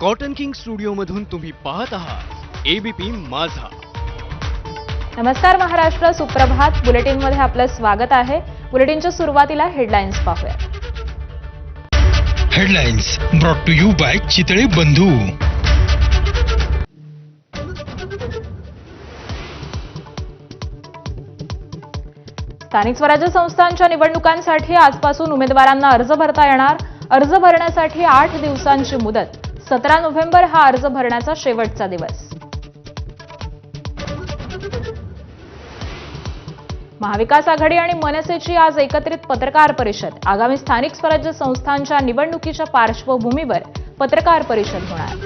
Cotton king studio मधून तुम्ही पाहत आहात एबीपी माझा. नमस्कार महाराष्ट्र सुप्रभात. बुलेटिनमध्ये आपलं स्वागत आहे. बुलेटिनच्या सुरुवातीला हेडलाईन्स पाहूया. Headlines brought to you by Chitale Bandhu. स्थानिक स्वराज्य संस्थांच्या निवडणुकांसाठी आजपासून उमेदवारांना अर्ज भरता येणार. अर्ज भरण्यासाठी आठ दिवसांची मुदत. सतरा नोव्हेंबर हा अर्ज भरण्याचा शेवटचा दिवस. महाविकास आघाडी आणि मनसेची आज एकत्रित पत्रकार परिषद. आगामी स्थानिक स्वराज्य संस्थांच्या निवडणुकीच्या पार्श्वभूमीवर पत्रकार परिषद होणार.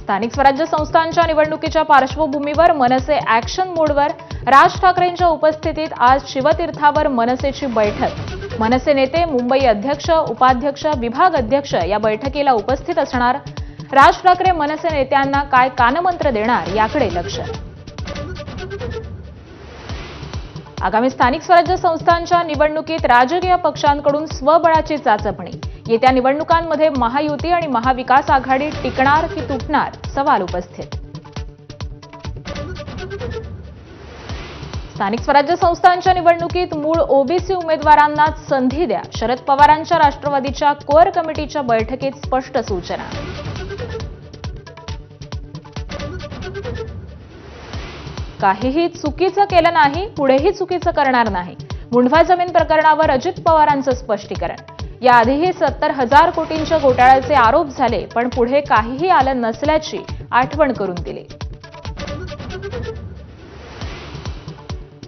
स्थानिक स्वराज्य संस्थांच्या निवडणुकीच्या पार्श्वभूमीवर मनसे ऍक्शन मोडवर राज ठाकरेंच्या उपस्थितीत आज शिवतीर्थावर मनसेची बैठक. मनसे नेते मुंबई अध्यक्ष उपाध्यक्ष विभाग अध्यक्ष या बैठकीला उपस्थित असणार. राज ठाकरे मनसे नेत्यांना काय कानमंत्र देणार याकडे लक्ष. आगामी स्थानिक स्वराज्य संस्थांच्या निवडणुकीत राजकीय पक्षांकडून स्वबळाची चाचपणी. येत्या निवडणुकांमध्ये महायुती आणि महाविकास आघाडी टिकणार की तुटणार? सवाल उपस्थित. स्थानिक स्वराज्य संस्थांच्या निवडणुकीत मूळ ओबीसी उमेदवारांना संधी द्या. शरद पवारांच्या राष्ट्रवादीच्या कोअर कमिटीच्या बैठकीत स्पष्ट सूचना. काहीही चुकीचं केलं नाही पुढेही चुकीचं करणार नाही. मुंढवा जमीन प्रकरणावर अजित पवारांचं स्पष्टीकरण. याआधीही सत्तर हजार कोटींच्या घोटाळ्याचे आरोप झाले पण पुढे काहीही आलं नसल्याची आठवण करून दिली.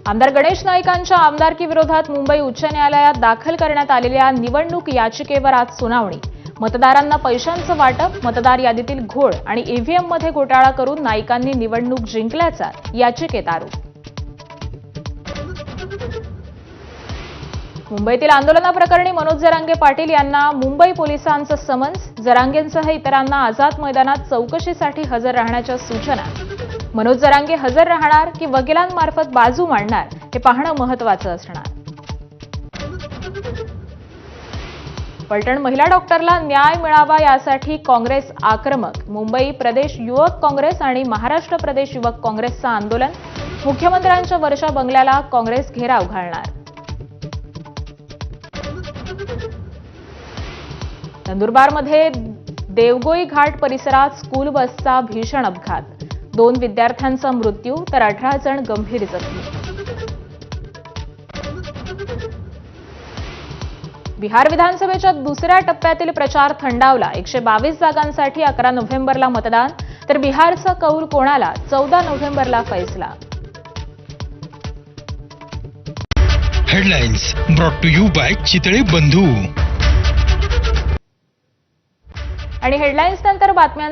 आमदार गणेश नाईकांच्या आमदारकी विरोधात मुंबई उच्च न्यायालयात दाखल करण्यात आलेल्या निवडणूक याचिकेवर आज सुनावणी. मतदारांना पैशांचं वाटप मतदार यादीतील घोळ आणि ईव्हीएममध्ये घोटाळा करून नाईकांनी निवडणूक जिंकल्याचा याचिकेत आरोप. मुंबईतील आंदोलनाप्रकरणी मनोज जरांगे पाटील यांना मुंबई पोलिसांचं समन्स जरांगेंसह इतरांना आझाद मैदानात चौकशीसाठी हजर राहण्याच्या सूचना. मनोज जरांगे हजर राहणार की वकिलांमार्फत बाजू मांडणार हे पाहणं महत्वाचं असणार. पलटण महिला डॉक्टरला न्याय मिळावा यासाठी काँग्रेस आक्रमक. मुंबई प्रदेश युवक काँग्रेस आणि महाराष्ट्र प्रदेश युवक काँग्रेसचं आंदोलन. मुख्यमंत्र्यांच्या वर्षा बंगल्याला काँग्रेस घेराव घालणार. नंदुरबारमध्ये देवगोई घाट परिसरात स्कूल बसचा भीषण अपघात. दोन विद्यार्थ्यांचा मृत्यू तर अठरा जण गंभीर जखमी. बिहार विधानसभेच्या दुसऱ्या टप्प्यातील प्रचार थंडावला. एकशे बावीस जागांसाठी अकरा नोव्हेंबरला मतदान तर बिहारचा कौल कोणाला? चौदा नोव्हेंबरला फैसला. Headlines brought to you by Chitale Bandhu. आणि हेडलाईन्स नंतर बातम्यांचा